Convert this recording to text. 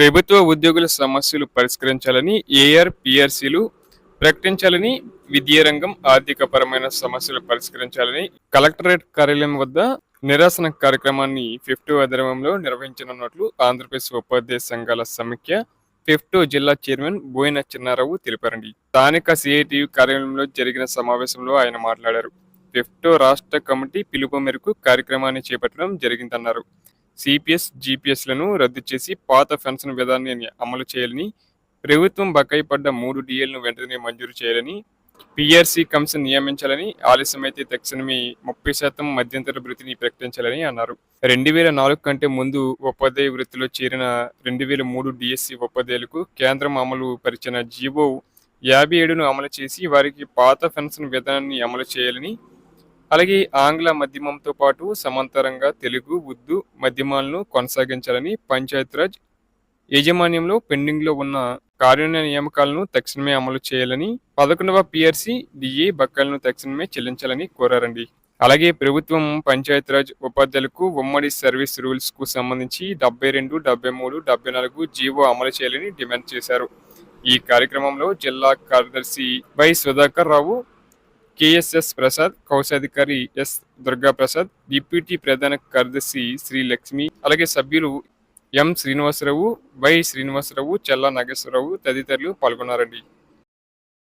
ప్రభుత్వ ఉద్యోగుల సమస్యలు పరిష్కరించాలని ఏఆర్ పిఆర్సీలు ప్రకటించాలని విద్యారంగం ఆర్థిక పరమైన సమస్యలు పరిష్కరించాలని కలెక్టరేట్ కార్యాలయం వద్ద నిరసన కార్యక్రమాన్ని ఫిఫ్టో అధర్మంలో నిర్వహించనున్నట్లు ఆంధ్రప్రదేశ్ ఉపాధ్యాయ సంఘాల సమీక్ష ఫిఫ్టో జిల్లా చైర్మన్ బోయిన చిన్నారావు తెలిపారండి. స్థానిక సిఐటియు కార్యాలయంలో జరిగిన సమావేశంలో ఆయన మాట్లాడారు. ఫిఫ్టో రాష్ట్ర కమిటీ పిలుపు మేరకు కార్యక్రమాన్ని చేపట్టడం జరిగిందన్నారు. సిపిఎస్ జిపిఎస్లను రద్దు చేసి పాత పెన్షన్ విధానాన్ని అమలు చేయాలని ప్రభుత్వం బకాయి పడ్డ మూడు డిఎల్ను వెంటనే మంజూరు చేయాలని పిఆర్సీ కమిషన్ నియమించాలని ఆలస్యమైతే తక్షణమే ముప్పై శాతం మధ్యంతర వృత్తిని ప్రకటించాలని అన్నారు. రెండు వేల నాలుగు కంటే ముందు ఉపాధ్యాయ వృత్తిలో చేరిన రెండు వేల మూడు డిఎస్సి ఉపాధ్యాయులకు కేంద్రం అమలు పరిచిన జీవో యాభై ఏడును అమలు చేసి వారికి పాత పెన్షన్ విధానాన్ని అమలు చేయాలని అలాగే ఆంగ్ల మాధ్యమంతో పాటు సమాంతరంగా తెలుగు ఉర్దూ మాధ్యమాలను కొనసాగించాలని పంచాయతీరాజ్ యాజమాన్యంలో పెండింగ్లో ఉన్న కార్యాలయ నియామకాలను తక్షణమే అమలు చేయాలని పదకొండవ పిఆర్సీ డిఏ బకాయిలను తక్షణమే చెల్లించాలని కోరారండి. అలాగే ప్రభుత్వం పంచాయతీరాజ్ ఉపాధ్యాయులకు ఉమ్మడి సర్వీస్ రూల్స్కు సంబంధించి డెబ్బై రెండు డెబ్బై మూడు డెబ్బై నాలుగు జీవో అమలు చేయాలని డిమాండ్ చేశారు. ఈ కార్యక్రమంలో జిల్లా కార్యదర్శి Y Sudhakar Rao K S S Prasad కౌశాధికారి S Durga Prasad deputy ప్రధాన కార్యదర్శి శ్రీ లక్ష్మి అలాగే సభ్యులు ఎం శ్రీనివాసరావు వై శ్రీనివాసరావు చెల్లా నాగేశ్వరరావు తదితరులు పాల్గొన్నారండి.